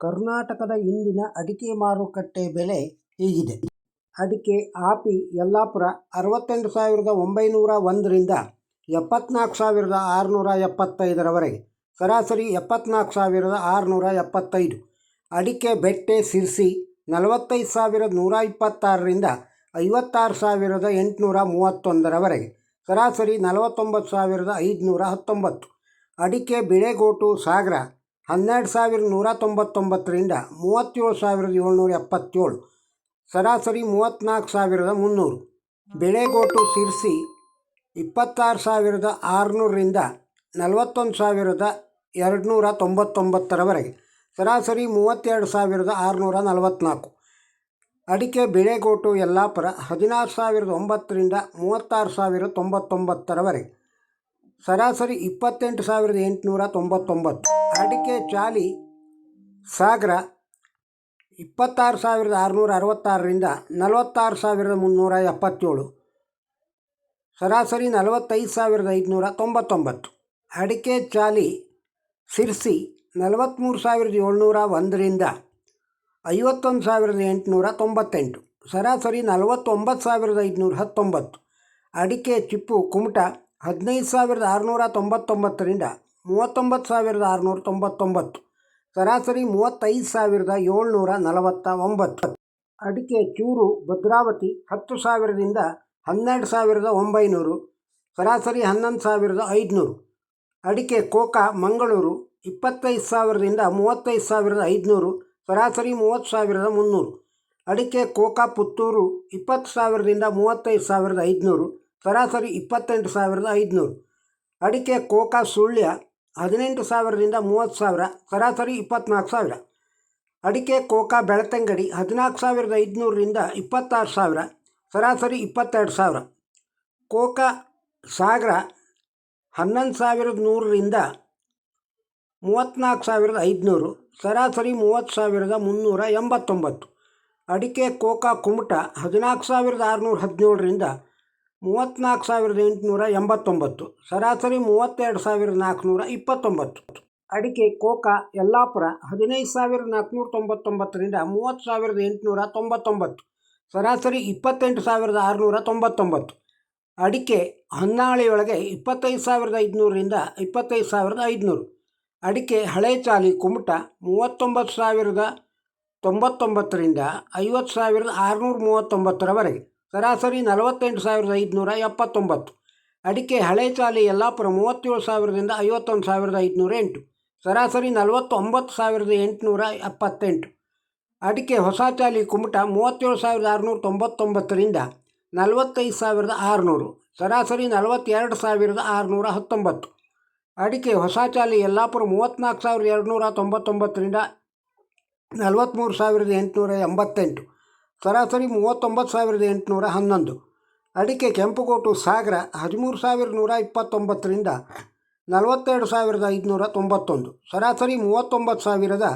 ಕರ್ನಾಟಕದ ಇಂದಿನ ಅಡಿಕೆ ಮಾರುಕಟ್ಟೆ ಬೆಲೆ ಹೀಗಿದೆ. ಅಡಿಕೆ ಆಪಿ ಯಲ್ಲಾಪುರ ಅರವತ್ತೆಂಟು ಸಾವಿರದ ಒಂಬೈನೂರ ಒಂದರಿಂದ ಎಪ್ಪತ್ನಾಲ್ಕು ಸಾವಿರದ ಆರುನೂರ ಎಪ್ಪತ್ತೈದರವರೆಗೆ, ಸರಾಸರಿ ಎಪ್ಪತ್ನಾಲ್ಕು ಸಾವಿರದ ಆರುನೂರ ಎಪ್ಪತ್ತೈದು. ಅಡಿಕೆ ಬೆಟ್ಟೆ ಸಿರ್ಸಿ ನಲವತ್ತೈದು ಸಾವಿರದ ನೂರ ಇಪ್ಪತ್ತಾರರಿಂದ ಐವತ್ತಾರು ಸಾವಿರದ ಎಂಟುನೂರ ಮೂವತ್ತೊಂದರವರೆಗೆ, ಸರಾಸರಿ ನಲವತ್ತೊಂಬತ್ತು ಸಾವಿರದ ಐದುನೂರ ಹತ್ತೊಂಬತ್ತು. ಅಡಿಕೆ ಬಿಳೆಗೋಟು ಸಾಗರ ಹನ್ನೆರಡು ಸಾವಿರದ ನೂರ ತೊಂಬತ್ತೊಂಬತ್ತರಿಂದ ಮೂವತ್ತೇಳು ಸಾವಿರದ ಏಳ್ನೂರ ಎಪ್ಪತ್ತೇಳು, ಸರಾಸರಿ ಮೂವತ್ತ್ನಾಲ್ಕು ಸಾವಿರದ ಮುನ್ನೂರು. ಬೆಳೆಗೋಟು ಸಿರಿಸಿ ಇಪ್ಪತ್ತಾರು ಸಾವಿರದ ಆರುನೂರರಿಂದ ನಲವತ್ತೊಂದು ಸಾವಿರದ ಎರಡುನೂರ ತೊಂಬತ್ತೊಂಬತ್ತರವರೆಗೆ, ಸರಾಸರಿ ಮೂವತ್ತೆರಡು ಸಾವಿರದ ಆರುನೂರ ನಲವತ್ತ್ನಾಲ್ಕು. ಅಡಿಕೆ ಬೆಳೆಗೋಟು ಯಲ್ಲಾಪುರ ಹದಿನಾರು ಸಾವಿರದ ಒಂಬತ್ತರಿಂದ ಮೂವತ್ತಾರು ಸಾವಿರದ ತೊಂಬತ್ತೊಂಬತ್ತರವರೆಗೆ ಸರಾಸರಿ ಇಪ್ಪತ್ತೆಂಟು ಸಾವಿರದ ಎಂಟುನೂರ ತೊಂಬತ್ತೊಂಬತ್ತು. ಅಡಿಕೆ ಚಾಲಿ ಸಾಗರ ಇಪ್ಪತ್ತಾರು ಸಾವಿರದ ಆರುನೂರ ಅರವತ್ತಾರರಿಂದ ನಲವತ್ತಾರು ಸಾವಿರದ ಮುನ್ನೂರ ಎಪ್ಪತ್ತೇಳು. ಸರಾಸರಿ ನಲವತ್ತೈದು ಸಾವಿರದ ಐದುನೂರ ತೊಂಬತ್ತೊಂಬತ್ತು. ಅಡಿಕೆ ಚಾಲಿ ಸಿರ್ಸಿ ನಲವತ್ತ್ಮೂರು ಸಾವಿರದ ಏಳ್ನೂರ ಒಂದರಿಂದ ಐವತ್ತೊಂದು ಸಾವಿರದ ಎಂಟುನೂರ ತೊಂಬತ್ತೆಂಟು. ಸರಾಸರಿ ನಲವತ್ತೊಂಬತ್ತು ಸಾವಿರದ ಐದುನೂರ ಹತ್ತೊಂಬತ್ತು. ಅಡಿಕೆ ಚಿಪ್ಪು ಕುಮಟ ಹದಿನೈದು ಸಾವಿರದ ಆರುನೂರ ತೊಂಬತ್ತೊಂಬತ್ತರಿಂದ ಮೂವತ್ತೊಂಬತ್ತು ಸಾವಿರದ ಆರುನೂರ ತೊಂಬತ್ತೊಂಬತ್ತು, ಸರಾಸರಿ ಮೂವತ್ತೈದು ಸಾವಿರದ ಏಳ್ನೂರ ನಲವತ್ತ ಒಂಬತ್ತು. ಅಡಿಕೆ ಚೂರು, ಭದ್ರಾವತಿ ಹತ್ತು ಸಾವಿರದಿಂದ ಹನ್ನೆರಡು ಸಾವಿರದ ಒಂಬೈನೂರು, ಸರಾಸರಿ ಹನ್ನೊಂದು ಸಾವಿರದ ಐದುನೂರು. ಅಡಿಕೆ ಕೋಕಾ, ಮಂಗಳೂರು ಇಪ್ಪತ್ತೈದು ಸಾವಿರದಿಂದ ಮೂವತ್ತೈದು ಸಾವಿರದ ಐದುನೂರು, ಸರಾಸರಿ ಮೂವತ್ತು ಸಾವಿರದ ಮುನ್ನೂರು. ಅಡಿಕೆ ಕೋಕಾ, ಪುತ್ತೂರು ಇಪ್ಪತ್ತು ಸಾವಿರದಿಂದ ಮೂವತ್ತೈದು ಸಾವಿರದ ಐದುನೂರು ಸರಾಸರಿ ಇಪ್ಪತ್ತೆಂಟು ಸಾವಿರದ ಐದುನೂರು. ಅಡಿಕೆ, ಕೋಕಾ, ಸುಳ್ಯ ಹದಿನೆಂಟು ಸಾವಿರದಿಂದ ಮೂವತ್ತು ಸಾವಿರ, ಸರಾಸರಿ ಇಪ್ಪತ್ತ್ನಾಲ್ಕು ಸಾವಿರ. ಅಡಿಕೆ, ಕೋಕಾ, ಬೆಳತಂಗಡಿ ಹದಿನಾಲ್ಕು ಸಾವಿರದ ಐದುನೂರರಿಂದ ಇಪ್ಪತ್ತಾರು ಸಾವಿರ, ಸರಾಸರಿ ಇಪ್ಪತ್ತೆರಡು ಸಾವಿರ. ಕೋಕಾ, ಸಾಗರ ಹನ್ನೊಂದು ಸಾವಿರದ ನೂರರಿಂದ ಮೂವತ್ತ್ನಾಲ್ಕು ಸಾವಿರದ ಐದುನೂರು, ಸರಾಸರಿ ಮೂವತ್ತು ಸಾವಿರದ ಮುನ್ನೂರ ಎಂಬತ್ತೊಂಬತ್ತು. ಅಡಿಕೆ, ಕೋಕಾ, ಕುಮಟ ಹದಿನಾಲ್ಕು ಸಾವಿರದ ಆರುನೂರ ಹದಿನೇಳರಿಂದ ಮೂವತ್ತ್ನಾಲ್ಕು ಸಾವಿರದ ಎಂಟುನೂರ ಎಂಬತ್ತೊಂಬತ್ತು, ಸರಾಸರಿ ಮೂವತ್ತೆರಡು ಸಾವಿರದ ನಾಲ್ಕುನೂರ ಇಪ್ಪತ್ತೊಂಬತ್ತು. ಅಡಿಕೆ, ಕೋಕಾ, ಯಲ್ಲಾಪುರ ಹದಿನೈದು ಸಾವಿರದ ನಾಲ್ಕುನೂರ ತೊಂಬತ್ತೊಂಬತ್ತರಿಂದ ಮೂವತ್ತು ಸಾವಿರದ ಎಂಟುನೂರ ತೊಂಬತ್ತೊಂಬತ್ತು, ಸರಾಸರಿ ಇಪ್ಪತ್ತೆಂಟು ಸಾವಿರದ ಆರುನೂರ ತೊಂಬತ್ತೊಂಬತ್ತು. ಅಡಿಕೆ ಹೊನ್ನಾಳಿಯೊಳಗೆ ಇಪ್ಪತ್ತೈದು ಸಾವಿರದ ಐದುನೂರರಿಂದ ಇಪ್ಪತ್ತೈದು ಸಾವಿರದ ಐದುನೂರು. ಅಡಿಕೆ ಹಳೆ ಚಾಲಿ ಕುಮಟ ಮೂವತ್ತೊಂಬತ್ತು ಸಾವಿರದ ತೊಂಬತ್ತೊಂಬತ್ತರಿಂದ ಐವತ್ತು ಸಾವಿರದ ಆರುನೂರ ಮೂವತ್ತೊಂಬತ್ತರವರೆಗೆ. ಸರಾಸರಿ ನಲವತ್ತೆಂಟು ಸಾವಿರದ ಐದುನೂರ ಎಪ್ಪತ್ತೊಂಬತ್ತು. ಅಡಿಕೆ ಹಳೆ ಚಾಲಿ ಯಲ್ಲಾಪುರ ಮೂವತ್ತೇಳು ಸಾವಿರದಿಂದ ಐವತ್ತೊಂದು ಸಾವಿರದ ಐದುನೂರ ಎಂಟು. ಸರಾಸರಿ ನಲವತ್ತೊಂಬತ್ತು ಸಾವಿರದ ಎಂಟುನೂರ ಎಪ್ಪತ್ತೆಂಟು. ಅಡಿಕೆ ಹೊಸ ಚಾಲಿ ಕುಮಟ ಮೂವತ್ತೇಳು ಸಾವಿರದ ಆರುನೂರ ತೊಂಬತ್ತೊಂಬತ್ತರಿಂದ ನಲವತ್ತೈದು ಸಾವಿರದ ಆರುನೂರು. ಸರಾಸರಿ ನಲವತ್ತೆರಡು ಸಾವಿರದ ಆರುನೂರ ಹತ್ತೊಂಬತ್ತು. ಅಡಿಕೆ ಹೊಸ ಚಾಲಿ ಯಲ್ಲಾಪುರ ಮೂವತ್ತ್ನಾಲ್ಕು ಸಾವಿರದ ಎರಡುನೂರ ತೊಂಬತ್ತೊಂಬತ್ತರಿಂದ ನಲವತ್ತ್ಮೂರು ಸಾವಿರದ ಎಂಟುನೂರ ಎಂಬತ್ತೆಂಟು. ಸರಾಸರಿ ಮೂವತ್ತೊಂಬತ್ತು ಸಾವಿರದ ಎಂಟುನೂರ ಹನ್ನೊಂದು. ಅಡಿಕೆ ಕೆಂಪುಗೋಟು ಸಾಗರ ಹದಿಮೂರು ಸಾವಿರದ ನೂರ ಇಪ್ಪತ್ತೊಂಬತ್ತರಿಂದ ನಲವತ್ತೆರಡು ಸಾವಿರದ ಐದುನೂರ ತೊಂಬತ್ತೊಂದು. ಸರಾಸರಿ ಮೂವತ್ತೊಂಬತ್ತು ಸಾವಿರದ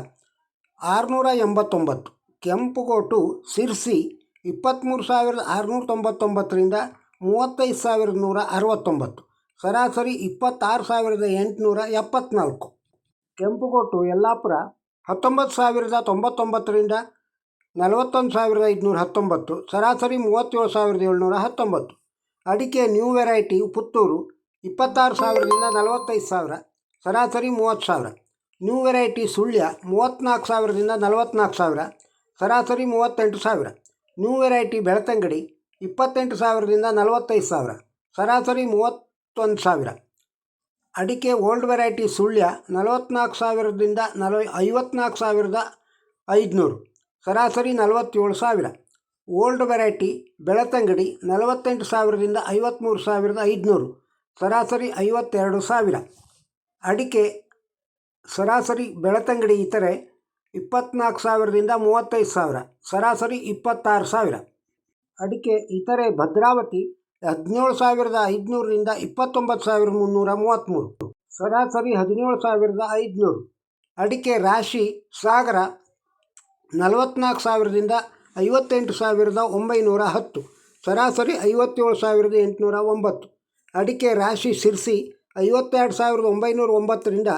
ಆರುನೂರ ಎಂಬತ್ತೊಂಬತ್ತು. ಕೆಂಪುಗೋಟು ಸಿರ್ಸಿ ಇಪ್ಪತ್ತ್ಮೂರು ಸಾವಿರದ ಆರುನೂರ ತೊಂಬತ್ತೊಂಬತ್ತರಿಂದ ಮೂವತ್ತೈದು ಸಾವಿರದ ನೂರ ಅರವತ್ತೊಂಬತ್ತು. ಸರಾಸರಿ ಇಪ್ಪತ್ತಾರು ಸಾವಿರದ ಎಂಟುನೂರ ಎಪ್ಪತ್ತ್ನಾಲ್ಕು ಕೆಂಪುಗೋಟು ಯಲ್ಲಾಪುರ ಹತ್ತೊಂಬತ್ತು ಸಾವಿರದ ತೊಂಬತ್ತೊಂಬತ್ತರಿಂದ ನಲವತ್ತೊಂದು ಸಾವಿರದ ಐದುನೂರ ಹತ್ತೊಂಬತ್ತು, ಸರಾಸರಿ ಮೂವತ್ತೇಳು ಸಾವಿರದ ಏಳ್ನೂರ ಹತ್ತೊಂಬತ್ತು. ಅಡಿಕೆ ನ್ಯೂ ವೆರೈಟಿ ಪುತ್ತೂರು, ಇಪ್ಪತ್ತಾರು ಸಾವಿರದಿಂದ ನಲವತ್ತೈದು ಸಾವಿರ, ಸರಾಸರಿ ಮೂವತ್ತು ಸಾವಿರ. ನ್ಯೂ ವೆರೈಟಿ ಸುಳ್ಯ, ಮೂವತ್ತ್ನಾಲ್ಕು ಸಾವಿರದಿಂದ ನಲವತ್ತ್ನಾಲ್ಕು ಸಾವಿರ, ಸರಾಸರಿ ಮೂವತ್ತೆಂಟು ಸಾವಿರ. ನ್ಯೂ ವೆರೈಟಿ ಬೆಳ್ತಂಗಡಿ, ಇಪ್ಪತ್ತೆಂಟು ಸಾವಿರದಿಂದ ನಲವತ್ತೈದು ಸಾವಿರ, ಸರಾಸರಿ ಮೂವತ್ತೊಂದು ಸಾವಿರ. ಅಡಿಕೆ ಓಲ್ಡ್ ವೆರೈಟಿ ಸುಳ್ಯ, ನಲವತ್ತ್ನಾಲ್ಕು ಸಾವಿರದಿಂದ ನಲವ ಐವತ್ನಾಲ್ಕು ಸಾವಿರದ ಐದುನೂರು. ಸರಾಸರಿ ನಲವತ್ತೇಳು ಸಾವಿರ. ಓಲ್ಡ್ ವೆರೈಟಿ ಬೆಳತಂಗಡಿ ನಲವತ್ತೆಂಟು ಸಾವಿರದಿಂದ ಐವತ್ತ್ಮೂರು ಸಾವಿರದ ಐದುನೂರು. ಸರಾಸರಿ ಐವತ್ತೆರಡು ಸಾವಿರ. ಅಡಿಕೆ ಸರಾಸರಿ ಬೆಳತಂಗಡಿ ಇತರೆ ಇಪ್ಪತ್ನಾಲ್ಕು ಸಾವಿರದಿಂದ ಮೂವತ್ತೈದು ಸಾವಿರ. ಸರಾಸರಿ ಇಪ್ಪತ್ತಾರು ಸಾವಿರ. ಅಡಿಕೆ ಇತರೆ ಭದ್ರಾವತಿ ಹದಿನೇಳು ಸಾವಿರದ ಐದುನೂರರಿಂದ ಇಪ್ಪತ್ತೊಂಬತ್ತು ಸಾವಿರದ ಮುನ್ನೂರ ಮೂವತ್ತ್ಮೂರು ಸರಾಸರಿ ಹದಿನೇಳು ಸಾವಿರದ ಐದುನೂರು. ಅಡಿಕೆ ರಾಶಿ ಸಾಗರ ನಲವತ್ತ್ನಾಲ್ಕು ಸಾವಿರದಿಂದ ಐವತ್ತೆಂಟು ಸಾವಿರದ ಒಂಬೈನೂರ ಹತ್ತು. ಸರಾಸರಿ ಐವತ್ತೇಳು ಸಾವಿರದ ಎಂಟುನೂರ ಒಂಬತ್ತು. ಅಡಿಕೆ ರಾಶಿ ಸಿರ್ಸಿ ಐವತ್ತೆರಡು ಸಾವಿರದ ಒಂಬೈನೂರ ಒಂಬತ್ತರಿಂದ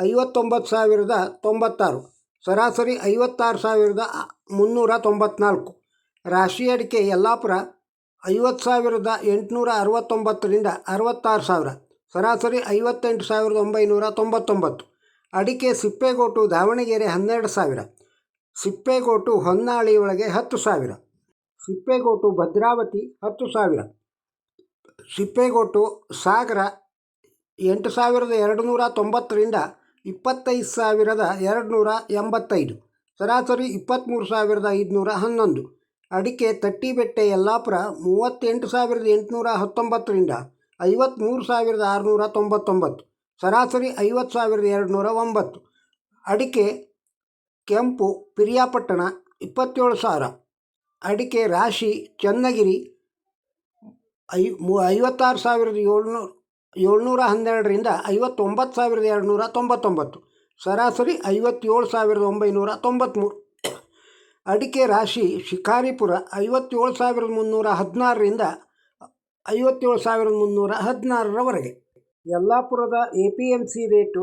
ಐವತ್ತೊಂಬತ್ತು ಸಾವಿರದ ತೊಂಬತ್ತಾರು. ಸರಾಸರಿ ಐವತ್ತಾರು ಸಾವಿರದ ಮುನ್ನೂರ ತೊಂಬತ್ನಾಲ್ಕು. ರಾಶಿ ಅಡಿಕೆ ಯಲ್ಲಾಪುರ ಐವತ್ತು ಸಾವಿರದ ಎಂಟುನೂರ ಅರವತ್ತೊಂಬತ್ತರಿಂದ ಅರವತ್ತಾರು ಸಾವಿರ. ಸರಾಸರಿ ಐವತ್ತೆಂಟು ಸಾವಿರದ ಒಂಬೈನೂರ ತೊಂಬತ್ತೊಂಬತ್ತು. ಅಡಿಕೆ ಸಿಪ್ಪೆಗೋಟು ದಾವಣಗೆರೆ ಹನ್ನೆರಡು ಸಾವಿರ. ಸಿಪ್ಪೆಗೋಟು ಹೊನ್ನಾಳಿ ಒಳಗೆ ಹತ್ತು ಸಾವಿರ. ಸಿಪ್ಪೆಗೋಟು ಭದ್ರಾವತಿ ಹತ್ತು ಸಾವಿರ. ಸಿಪ್ಪೆಗೋಟು ಸಾಗರ ಎಂಟು ಸಾವಿರದ ಎರಡು ನೂರ ತೊಂಬತ್ತರಿಂದ ಇಪ್ಪತ್ತೈದು ಸಾವಿರದ ಎರಡು ನೂರ ಎಂಬತ್ತೈದು. ಸರಾಸರಿ ಇಪ್ಪತ್ತ್ಮೂರು ಸಾವಿರದ ಐದುನೂರ ಹನ್ನೊಂದು. ಅಡಿಕೆ ತಟ್ಟಿಬೆಟ್ಟೆ ಯಲ್ಲಾಪುರ ಮೂವತ್ತೆಂಟು ಸಾವಿರದ ಎಂಟುನೂರ ಹತ್ತೊಂಬತ್ತರಿಂದ ಐವತ್ತ್ಮೂರು ಸಾವಿರದ ಆರುನೂರ ತೊಂಬತ್ತೊಂಬತ್ತು. ಸರಾಸರಿ ಐವತ್ತು ಸಾವಿರದ ಎರಡು ನೂರ ಒಂಬತ್ತು. ಅಡಿಕೆ ಕೆಂಪು ಪಿರಿಯಾಪಟ್ಟಣ ಇಪ್ಪತ್ತೇಳು ಸಾವಿರ. ಅಡಿಕೆ ರಾಶಿ ಚನ್ನಗಿರಿ ಐ ಮೂ ಐವತ್ತಾರು ಸಾವಿರದ ಏಳ್ನೂರು ಏಳ್ನೂರ ಹನ್ನೆರಡರಿಂದ ಐವತ್ತೊಂಬತ್ತು ಸಾವಿರದ ಎರಡುನೂರ ತೊಂಬತ್ತೊಂಬತ್ತು. ಸರಾಸರಿ ಐವತ್ತೇಳು ಸಾವಿರದ ಒಂಬೈನೂರ ತೊಂಬತ್ತ್ಮೂರು ಅಡಿಕೆ ರಾಶಿ ಶಿಕಾರಿಪುರ ಐವತ್ತೇಳು ಸಾವಿರದ ಮುನ್ನೂರ ಹದಿನಾರರಿಂದ ಐವತ್ತೇಳು ಸಾವಿರದ ಮುನ್ನೂರ ಹದಿನಾರರವರೆಗೆ. ಯಲ್ಲಾಪುರದ A P M C rate,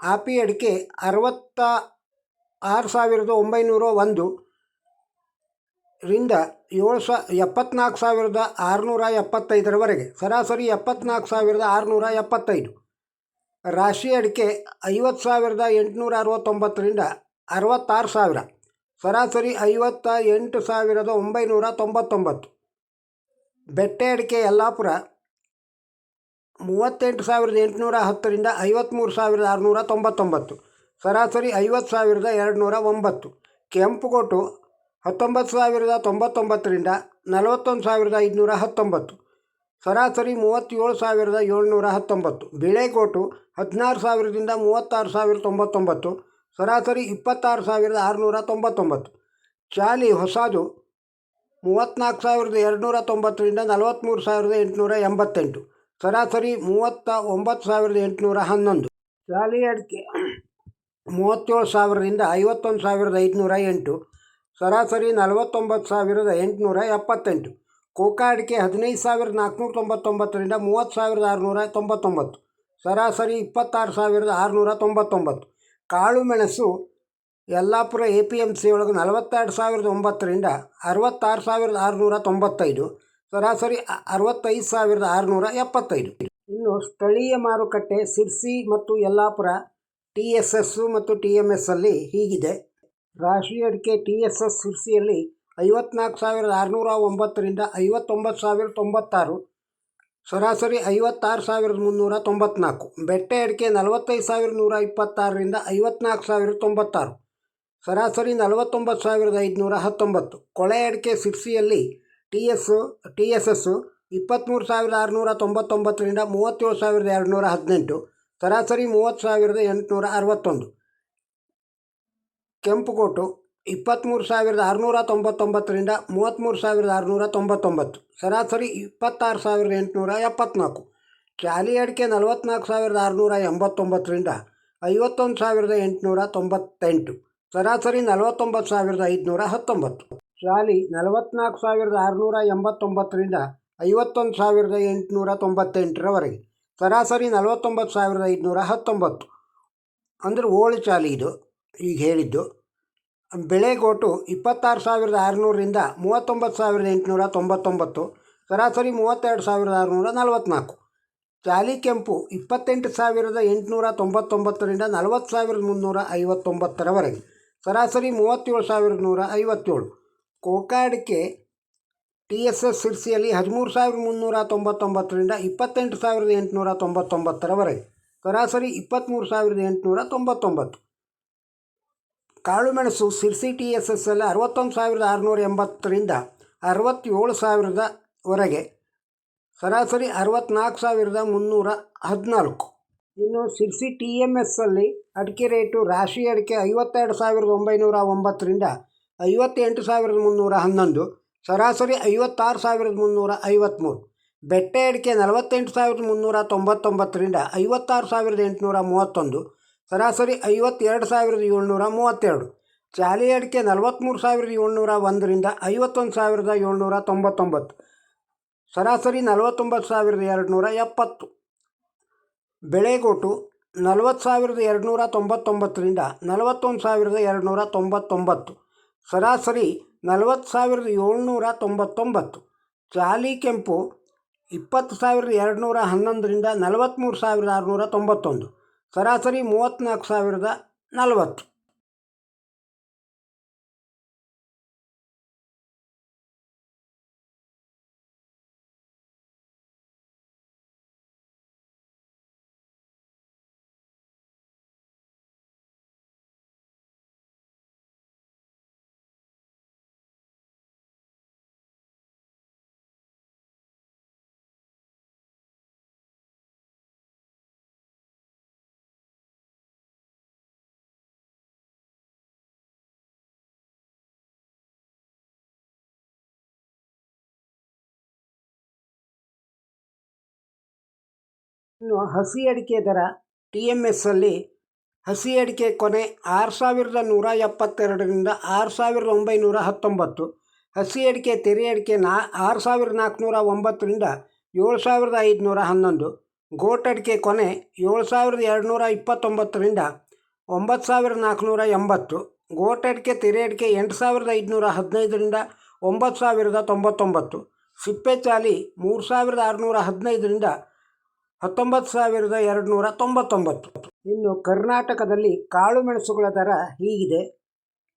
ಆಪಿ ಅಡಿಕೆ ಅರವತ್ತ ಆರು ಸಾವಿರದ ಒಂಬೈನೂರ ಒಂದು ರಿಂದ ಏಳು ಸಾ, ಎಪ್ಪತ್ನಾಲ್ಕು ಸಾವಿರದ ಆರುನೂರ ಎಪ್ಪತ್ತೈದರವರೆಗೆ, ಸರಾಸರಿ ಎಪ್ಪತ್ನಾಲ್ಕು ಸಾವಿರದ ಆರುನೂರ ಎಪ್ಪತ್ತೈದು. ರಾಶಿ ಅಡಿಕೆ ಐವತ್ತು ಸಾವಿರದ ಎಂಟುನೂರ ಅರವತ್ತೊಂಬತ್ತರಿಂದ ಅರವತ್ತಾರು ಸಾವಿರ, ಸರಾಸರಿ ಐವತ್ತ ಎಂಟು ಸಾವಿರದ ಒಂಬೈನೂರ ತೊಂಬತ್ತೊಂಬತ್ತು. ಬೆಟ್ಟೆ ಅಡಿಕೆ ಯಲ್ಲಾಪುರ ಮೂವತ್ತೆಂಟು ಸಾವಿರದ ಎಂಟುನೂರ ಹತ್ತರಿಂದ ಐವತ್ತ್ಮೂರು ಸಾವಿರದ ಆರುನೂರ ತೊಂಬತ್ತೊಂಬತ್ತು. ಸರಾಸರಿ ಐವತ್ತು ಸಾವಿರದ ಎರಡುನೂರ ಒಂಬತ್ತು. ಕೆಂಪುಗೋಟು ಹತ್ತೊಂಬತ್ತು ಸಾವಿರದ ತೊಂಬತ್ತೊಂಬತ್ತರಿಂದ ನಲವತ್ತೊಂದು ಸಾವಿರದ ಐದುನೂರ ಹತ್ತೊಂಬತ್ತು. ಸರಾಸರಿ ಮೂವತ್ತೇಳು ಸಾವಿರದ ಏಳ್ನೂರ ಹತ್ತೊಂಬತ್ತು. ಬಿಳೆಗೋಟು ಹದಿನಾರು ಸಾವಿರದಿಂದ ಮೂವತ್ತಾರು ಸಾವಿರದ ತೊಂಬತ್ತೊಂಬತ್ತು. ಸರಾಸರಿ ಇಪ್ಪತ್ತಾರು ಸಾವಿರದ ಆರುನೂರ ತೊಂಬತ್ತೊಂಬತ್ತು. ಚಾಲಿ ಹೊಸದು ಮೂವತ್ತ್ನಾಲ್ಕು ಸಾವಿರದ ಎರಡುನೂರ ತೊಂಬತ್ತರಿಂದ ನಲವತ್ತ್ಮೂರು ಸಾವಿರದ ಎಂಟುನೂರ ಎಂಬತ್ತೆಂಟು. ಸರಾಸರಿ ಮೂವತ್ತ ಒಂಬತ್ತು ಸಾವಿರದ ಎಂಟುನೂರ ಹನ್ನೊಂದು. ಚಾಲಿ ಅಡಿಕೆ ಮೂವತ್ತೇಳು ಸಾವಿರದಿಂದ ಐವತ್ತೊಂದು ಸಾವಿರದ ಐದುನೂರ ಎಂಟು, ಸರಾಸರಿ ನಲವತ್ತೊಂಬತ್ತು ಸಾವಿರದ ಎಂಟುನೂರ ಎಪ್ಪತ್ತೆಂಟು ಕೋಕಾ ಅಡಿಕೆ ಹದಿನೈದು ಸಾವಿರದ ನಾಲ್ಕುನೂರ ತೊಂಬತ್ತೊಂಬತ್ತರಿಂದ ಮೂವತ್ತು ಸಾವಿರದ ಆರುನೂರ ತೊಂಬತ್ತೊಂಬತ್ತು, ಸರಾಸರಿ ಇಪ್ಪತ್ತಾರು ಸಾವಿರದ ಆರುನೂರ ತೊಂಬತ್ತೊಂಬತ್ತು. ಕಾಳು ಮೆಣಸು Yellapur A P M C ಒಳಗೆ ನಲವತ್ತೆರಡು ಸಾವಿರದ ಒಂಬತ್ತರಿಂದ ಅರವತ್ತಾರು ಸಾವಿರದ ಆರುನೂರ ತೊಂಬತ್ತೈದು, ಸರಾಸರಿ ಅರವತ್ತೈದು ಸಾವಿರದ ಆರುನೂರ ಎಪ್ಪತ್ತೈದು. ಇನ್ನು ಸ್ಥಳೀಯ ಮಾರುಕಟ್ಟೆ ಸಿರ್ಸಿ ಮತ್ತು ಯಲ್ಲಾಪುರ ಟಿ ಎಸ್ ಎಸ್ಸು ಮತ್ತು ಟಿ ಎಂ ಎಸ್ ಅಲ್ಲಿ ಹೀಗಿದೆ. ರಾಶಿ ಅಡಿಕೆ ಟಿ ಎಸ್ ಎಸ್ ಸಿರ್ಸಿಯಲ್ಲಿ ಐವತ್ನಾಲ್ಕು ಸಾವಿರದ ಆರುನೂರ ಒಂಬತ್ತರಿಂದ ಐವತ್ತೊಂಬತ್ತು ಸಾವಿರದ ತೊಂಬತ್ತಾರು, ಸರಾಸರಿ ಐವತ್ತಾರು ಸಾವಿರದ ಮುನ್ನೂರ ತೊಂಬತ್ನಾಲ್ಕು, ಬೆಟ್ಟೆ ಅಡಿಕೆ ನಲವತ್ತೈದು ಸಾವಿರದ ನೂರ ಇಪ್ಪತ್ತಾರರಿಂದ ಐವತ್ನಾಲ್ಕು ಸಾವಿರದ ತೊಂಬತ್ತಾರು, ಸರಾಸರಿ ನಲವತ್ತೊಂಬತ್ತು ಸಾವಿರದ ಐದುನೂರ ಹತ್ತೊಂಬತ್ತು, ಕೊಳೆ ಅಡಿಕೆ ಸಿರ್ಸಿಯಲ್ಲಿ T S T S S ಇಪ್ಪತ್ತ್ಮೂರು ಸಾವಿರದ ಆರುನೂರ ತೊಂಬತ್ತೊಂಬತ್ತರಿಂದ ಮೂವತ್ತೇಳು ಸಾವಿರದ ಎರಡುನೂರ ಹದಿನೆಂಟು ಸರಾಸರಿ ಮೂವತ್ತು ಸಾವಿರದ ಎಂಟುನೂರ ಅರವತ್ತೊಂದು. ಕೆಂಪುಕೋಟು ಇಪ್ಪತ್ತ್ಮೂರು ಸಾವಿರದ ಆರುನೂರ ತೊಂಬತ್ತೊಂಬತ್ತರಿಂದ ಮೂವತ್ತ್ಮೂರು ಸಾವಿರದ ಆರುನೂರ ತೊಂಬತ್ತೊಂಬತ್ತು. ಸರಾಸರಿ ಇಪ್ಪತ್ತಾರು ಸಾವಿರದ ಎಂಟುನೂರ ಎಪ್ಪತ್ತ್ನಾಲ್ಕು ಚಾಲಿ ಅಡಿಕೆ ನಲವತ್ತ್ನಾಲ್ಕು ಸಾವಿರದ ಆರುನೂರ ಎಂಬತ್ತೊಂಬತ್ತರಿಂದ ಐವತ್ತೊಂದು ಸಾವಿರದ ಎಂಟುನೂರ ತೊಂಬತ್ತೆಂಟು. ಸರಾಸರಿ ನಲವತ್ತೊಂಬತ್ತು ಸಾವಿರದ ಐದುನೂರ ಹತ್ತೊಂಬತ್ತು. ಚಾಲಿ ನಲವತ್ತ್ನಾಲ್ಕು ಸಾವಿರದ ಆರುನೂರ ಎಂಬತ್ತೊಂಬತ್ತರಿಂದ ಐವತ್ತೊಂದು ಸಾವಿರದ ಎಂಟುನೂರ ತೊಂಬತ್ತೆಂಟರವರೆಗೆ. ಸರಾಸರಿ ನಲವತ್ತೊಂಬತ್ತು ಸಾವಿರದ ಐದುನೂರ ಹತ್ತೊಂಬತ್ತು. ಅಂದರೆ ಓಳು ಚಾಲಿ ಇದು, ಈಗ ಹೇಳಿದ್ದು. ಬೆಳೆಗೋಟು ಇಪ್ಪತ್ತಾರು ಸಾವಿರದ ಆರುನೂರರಿಂದ ಮೂವತ್ತೊಂಬತ್ತು ಸಾವಿರದ ಎಂಟುನೂರ ತೊಂಬತ್ತೊಂಬತ್ತು, ಸರಾಸರಿ ಮೂವತ್ತೆರಡು ಸಾವಿರದ ಆರುನೂರ ನಲವತ್ತ್ನಾಲ್ಕು ಚಾಲಿ ಕೆಂಪು ಇಪ್ಪತ್ತೆಂಟು ಸಾವಿರದ ಎಂಟುನೂರ ತೊಂಬತ್ತೊಂಬತ್ತರಿಂದ ನಲವತ್ತು ಸಾವಿರದ ಮುನ್ನೂರ ಐವತ್ತೊಂಬತ್ತರವರೆಗೆ, ಸರಾಸರಿ ಮೂವತ್ತೇಳು ಸಾವಿರದ ನೂರ ಐವತ್ತೇಳು. ಕೋಕಾ ಅಡಿಕೆ ಟಿ ಎಸ್ ಎಸ್ ಸಿರ್ಸಿಯಲ್ಲಿ ಹದಿಮೂರು ಸಾವಿರದ ಮುನ್ನೂರ ತೊಂಬತ್ತೊಂಬತ್ತರಿಂದ ಇಪ್ಪತ್ತೆಂಟು ಸಾವಿರದ ಎಂಟುನೂರ ತೊಂಬತ್ತೊಂಬತ್ತರವರೆಗೆ ಸರಾಸರಿ ಇಪ್ಪತ್ತ್ಮೂರು ಸಾವಿರದ ಎಂಟುನೂರ ತೊಂಬತ್ತೊಂಬತ್ತು. ಕಾಳುಮೆಣಸು ಸಿರ್ಸಿ ಟಿ ಎಸ್ ಎಸ್ ಅಲ್ಲಿ ಅರವತ್ತೊಂದು ಸಾವಿರದ ಆರುನೂರ ಎಂಬತ್ತರಿಂದ ಅರವತ್ತೇಳು ಸಾವಿರದವರೆಗೆ, ಸರಾಸರಿ ಅರವತ್ತ್ನಾಲ್ಕು ಸಾವಿರದ ಮುನ್ನೂರ ಹದಿನಾಲ್ಕು. ಇನ್ನು ಸಿರ್ಸಿ ಟಿ ಎಂ ಎಸ್ ಅಲ್ಲಿ ಅಡಿಕೆ ರೇಟು ರಾಶಿ ಅಡಿಕೆ ಐವತ್ತೆರಡು ಸಾವಿರದ ಒಂಬೈನೂರ ಒಂಬತ್ತರಿಂದ ಐವತ್ತೆಂಟು ಸಾವಿರದ ಮುನ್ನೂರ ಹನ್ನೊಂದು ಸರಾಸರಿ ಐವತ್ತಾರು ಸಾವಿರದ ಮುನ್ನೂರ ಐವತ್ತ್ಮೂರು ಬೆಟ್ಟೆ ಅಡಿಕೆ ನಲವತ್ತೆಂಟು ಸಾವಿರದ ಮುನ್ನೂರ ತೊಂಬತ್ತೊಂಬತ್ತರಿಂದ ಐವತ್ತಾರು ಸಾವಿರದ ಎಂಟುನೂರ ಮೂವತ್ತೊಂದು. ಸರಾಸರಿ ಐವತ್ತೆರಡು ಸಾವಿರದ ಏಳ್ನೂರ ಮೂವತ್ತೆರಡು. ಚಾಲಿ ಅಡಿಕೆ ನಲವತ್ತ್ಮೂರು ಸಾವಿರದ ಏಳ್ನೂರ ಒಂದರಿಂದ ಐವತ್ತೊಂದು ಸಾವಿರದ ಏಳ್ನೂರ ತೊಂಬತ್ತೊಂಬತ್ತು. ಸರಾಸರಿ ನಲವತ್ತೊಂಬತ್ತು ಸಾವಿರದ ಎರಡುನೂರ ಎಪ್ಪತ್ತು. ಬೆಳೆಗೋಟು ನಲವತ್ತು ಸಾವಿರದ ಎರಡುನೂರ ತೊಂಬತ್ತೊಂಬತ್ತರಿಂದ ನಲವತ್ತೊಂದು ಸಾವಿರದ ಎರಡುನೂರ ತೊಂಬತ್ತೊಂಬತ್ತು. ಸರಾಸರಿ ನಲವತ್ತು ಸಾವಿರದ ಏಳ್ನೂರ ತೊಂಬತ್ತೊಂಬತ್ತು. ಜಾಲಿ ಕೆಂಪು ಇಪ್ಪತ್ತು ಸಾವಿರದ ಎರಡುನೂರ ಹನ್ನೊಂದರಿಂದ ನಲವತ್ತ್ಮೂರು ಸಾವಿರದ ಆರುನೂರ ತೊಂಬತ್ತೊಂದು. ಸರಾಸರಿ ಮೂವತ್ತ್ನಾಲ್ಕು ಸಾವಿರದ ನಲವತ್ತು. ಇನ್ನು ಹಸಿ ಅಡಿಕೆ ದರ ಟಿ ಎಂ ಎಸ್ಸಲ್ಲಿ ಹಸಿ ಅಡಿಕೆ ಕೊನೆ ಆರು ಸಾವಿರದ ನೂರ ಎಪ್ಪತ್ತೆರಡರಿಂದ ಆರು ಸಾವಿರದ ಒಂಬೈನೂರ ಹತ್ತೊಂಬತ್ತು, ಹಸಿ ಅಡಿಕೆ ತೆರೆ ಅಡಿಕೆ ನಾ ಆರು ಸಾವಿರದ ನಾಲ್ಕುನೂರ ಒಂಬತ್ತರಿಂದ ಏಳು ಸಾವಿರದ ಐದುನೂರ ಹನ್ನೊಂದು, ಗೋಟ್ ಅಡಿಕೆ ಕೊನೆ ಏಳು ಸಾವಿರದ ಎರಡುನೂರ ಇಪ್ಪತ್ತೊಂಬತ್ತರಿಂದ ಒಂಬತ್ತು ಸಾವಿರದ ನಾಲ್ಕುನೂರ ಎಂಬತ್ತು, ಗೋಟ್ ಅಡಿಕೆ ತೆರೆ ಅಡಿಕೆ ಎಂಟು ಸಾವಿರದ ಐದುನೂರ ಹದಿನೈದರಿಂದ ಒಂಬತ್ತು ಸಾವಿರದ ತೊಂಬತ್ತೊಂಬತ್ತು, ಸಿಪ್ಪೆ ಚಾಲಿ ಮೂರು ಸಾವಿರದ ಆರುನೂರ ಹದಿನೈದರಿಂದ ಹತ್ತೊಂಬತ್ತು ಸಾವಿರದ ಎರಡು ನೂರ ತೊಂಬತ್ತೊಂಬತ್ತು. ಇನ್ನು ಕರ್ನಾಟಕದಲ್ಲಿ ಕಾಳುಮೆಣಸುಗಳ ದರ ಹೀಗಿದೆ.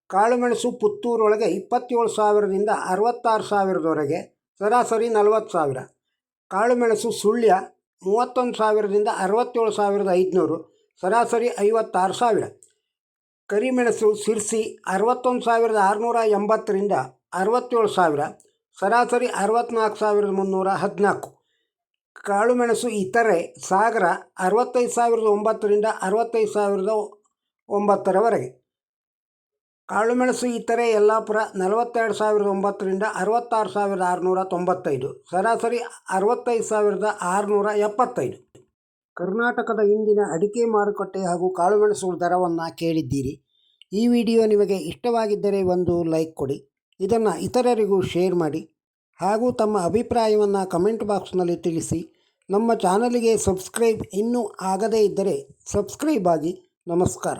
ಕಾಳುಮೆಣಸು ಪುತ್ತೂರೊಳಗೆ ಇಪ್ಪತ್ತೇಳು ಸಾವಿರದಿಂದ ಅರವತ್ತಾರು ಸಾವಿರದವರೆಗೆ, ಸರಾಸರಿ ನಲವತ್ತು ಸಾವಿರ. ಕಾಳುಮೆಣಸು ಸುಳ್ಯ ಮೂವತ್ತೊಂದು ಸಾವಿರದಿಂದ ಅರವತ್ತೇಳು ಸಾವಿರದ ಐದುನೂರು, ಸರಾಸರಿ ಐವತ್ತಾರು ಸಾವಿರ. ಕರಿಮೆಣಸು ಸಿರ್ಸಿ ಅರವತ್ತೊಂದು ಸಾವಿರದ ಆರುನೂರ ಎಂಬತ್ತರಿಂದ ಅರವತ್ತೇಳು ಸಾವಿರ, ಸರಾಸರಿ ಅರವತ್ತ್ನಾಲ್ಕು ಸಾವಿರದ ಮುನ್ನೂರ ಹದಿನಾಲ್ಕು. ಕಾಳುಮೆಣಸು ಇತರೆ ಸಾಗರ ಅರವತ್ತೈದು ಸಾವಿರದ ಒಂಬತ್ತರಿಂದ ಅರವತ್ತೈದು ಸಾವಿರದ ಒಂಬತ್ತರವರೆಗೆ. ಕಾಳುಮೆಣಸು ಇತರೆ ಯಲ್ಲಾಪುರ ನಲವತ್ತೆರಡು ಸಾವಿರದ ಒಂಬತ್ತರಿಂದ ಅರವತ್ತಾರು ಸಾವಿರದ ಆರುನೂರ ತೊಂಬತ್ತೈದು. ಸರಾಸರಿ ಅರವತ್ತೈದು ಸಾವಿರದ ಆರುನೂರ ಎಪ್ಪತ್ತೈದು. ಕರ್ನಾಟಕದ ಇಂದಿನ ಅಡಿಕೆ ಮಾರುಕಟ್ಟೆ ಹಾಗೂ ಕಾಳುಮೆಣಸು ದರವನ್ನು ಕೇಳಿದ್ದೀರಿ. ಈ ವಿಡಿಯೋ ನಿಮಗೆ ಇಷ್ಟವಾಗಿದ್ದರೆ ಒಂದು ಲೈಕ್ ಕೊಡಿ. ಇದನ್ನು ಇತರರಿಗೂ ಶೇರ್ ಮಾಡಿ. ಹಾಗೂ ತಮ್ಮ ಅಭಿಪ್ರಾಯವನ್ನು ಕಮೆಂಟ್ ಬಾಕ್ಸ್ನಲ್ಲಿ ತಿಳಿಸಿ. ನಮ್ಮ ಚಾನಲಿಗೆ ಸಬ್ಸ್ಕ್ರೈಬ್ ಇನ್ನೂ ಆಗದೇ ಇದ್ದರೆ ಸಬ್ಸ್ಕ್ರೈಬ್ ಆಗಿ. ನಮಸ್ಕಾರ.